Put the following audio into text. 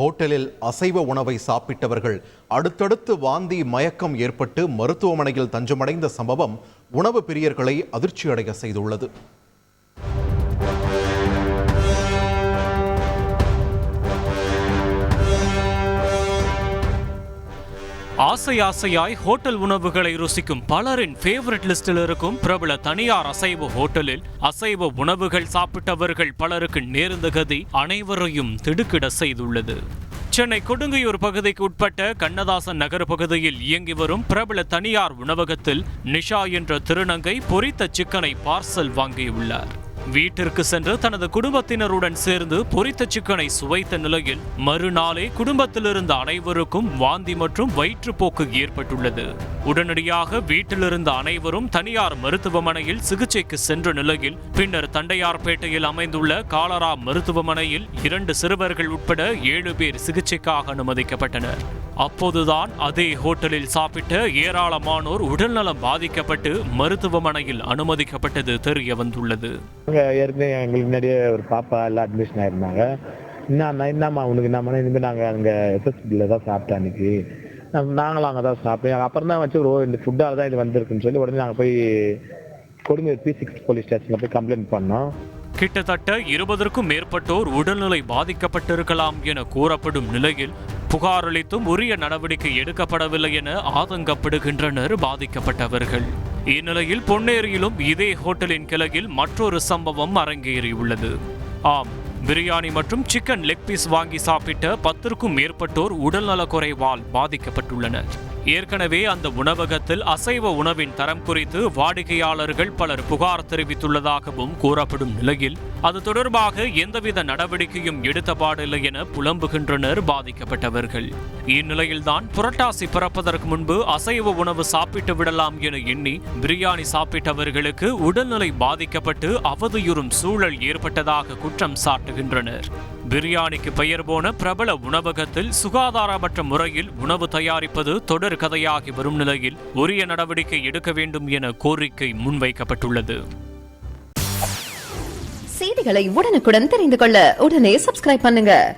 ஹோட்டலில் அசைவ உணவை சாப்பிட்டவர்கள் அடுத்தடுத்து வாந்தி மயக்கம் ஏற்பட்டு மருத்துவமனையில் தஞ்சமடைந்த சம்பவம் உணவு பிரியர்களை அதிர்ச்சியடைய செய்துள்ளது. ஆசை ஆசையாய் ஹோட்டல் உணவுகளை ருசிக்கும் பலரின் ஃபேவரட் லிஸ்டில் இருக்கும் பிரபல தனியார் அசைவ ஹோட்டலில் அசைவ உணவுகள் சாப்பிட்டவர்கள் பலருக்கு நேர்ந்த கதி அனைவரையும் திடுக்கிட செய்துள்ளது. சென்னை கொடுங்கையூர் பகுதிக்கு உட்பட்ட கண்ணதாசன் நகர் பகுதியில் இயங்கி வரும் பிரபல தனியார் உணவகத்தில் நிஷா என்ற திருநங்கை பொரித்த சிக்கனை பார்சல் வாங்கியுள்ளார். வீட்டிற்கு சென்று தனது குடும்பத்தினருடன் சேர்ந்து பொரித்த சிக்கனை சுவைத்த நிலையில் மறுநாளே குடும்பத்திலிருந்த அனைவருக்கும் வாந்தி மற்றும் வயிற்றுப்போக்கு ஏற்பட்டுள்ளது. உடனடியாக வீட்டிலிருந்த அனைவரும் தனியார் மருத்துவமனையில் சிகிச்சைக்கு சென்ற நிலையில் பின்னர் தண்டையார்பேட்டையில் அமைந்துள்ள காலரா மருத்துவமனையில் இரண்டு சிறுவர்கள் உட்பட ஏழு பேர் சிகிச்சைக்காக அனுமதிக்கப்பட்டனர். அப்போதுதான் அதே ஹோட்டலில் சாப்பிட்ட ஏராளமானோர் உடல்நலம் பாதிக்கப்பட்டு மருத்துவமனையில் அனுமதிக்கப்பட்டது தெரிய வந்துள்ளது. அங்கே ஏற்கனவே எங்களுக்கு முன்னாடியே ஒரு பாப்பா எல்லாம் அட்மிஷன் ஆயிருந்தாங்க. என்ன என்னம்மா உனக்கு என்னம்மா இனிமேல் நாங்கள் அங்கே எஸ்எஸ்பியில் தான் சாப்பிட்டோம் அன்னைக்கு. நாங்களும் அங்கே தான் சாப்பிட்டோம். அப்புறம் தான் வச்சு ஒரு இந்த ஃபுட்டால் தான் இது வந்திருக்குன்னு சொல்லி உடனே நாங்கள் போய் கொடுங்கூர் பி சிக்ஸ் போலீஸ் ஸ்டேஷனில் போய் கம்ப்ளைண்ட் பண்ணோம். கிட்டத்தட்ட இருபதற்கும் மேற்பட்டோர் உடல்நிலை பாதிக்கப்பட்டிருக்கலாம் என கூறப்படும் நிலையில் புகார் அளித்தும் உரிய நடவடிக்கை எடுக்கப்படவில்லை என ஆதங்கப்படுகின்றனர் பாதிக்கப்பட்டவர்கள். இந்நிலையில் பொன்னேரியிலும் இதே ஹோட்டலின் கிளையில் மற்றொரு சம்பவம் அரங்கேறியுள்ளது. ஆம் பிரியாணி மற்றும் சிக்கன் லெக் பீஸ் வாங்கி சாப்பிட்ட பத்திற்கும் மேற்பட்டோர் உடல்நலக்குறைவால் பாதிக்கப்பட்டுள்ளனர். ஏற்கனவே அந்த உணவகத்தில் அசைவ உணவின் தரம் குறித்து வாடிக்கையாளர்கள் பலர் புகார் தெரிவித்துள்ளதாகவும் கூறப்படும் நிலையில் அது தொடர்பாக எந்தவித நடவடிக்கையும் எடுத்தபாடில்லை என புலம்புகின்றனர் பாதிக்கப்பட்டவர்கள். இந்நிலையில்தான் புரட்டாசி பிறப்பதற்கு முன்பு அசைவ உணவு சாப்பிட்டு விடலாம் என எண்ணி பிரியாணி சாப்பிட்டவர்களுக்கு உடல்நிலை பாதிக்கப்பட்டு அவதியுறும் சூழல் ஏற்பட்டதாக குற்றம் சாட்டுகின்றனர். பிரியாணிக்கு பெயர் போன பிரபல உணவகத்தில் சுகாதாரமற்ற முறையில் உணவு தயாரிப்பது தொடர் கதையாகி வரும் நிலையில் உரிய நடவடிக்கை எடுக்க வேண்டும் என கோரிக்கை முன்வைக்கப்பட்டுள்ளது. செய்திகளை உடனுக்குடன் தெரிந்து கொள்ள உடனே சப்ஸ்கிரைப் பண்ணுங்க.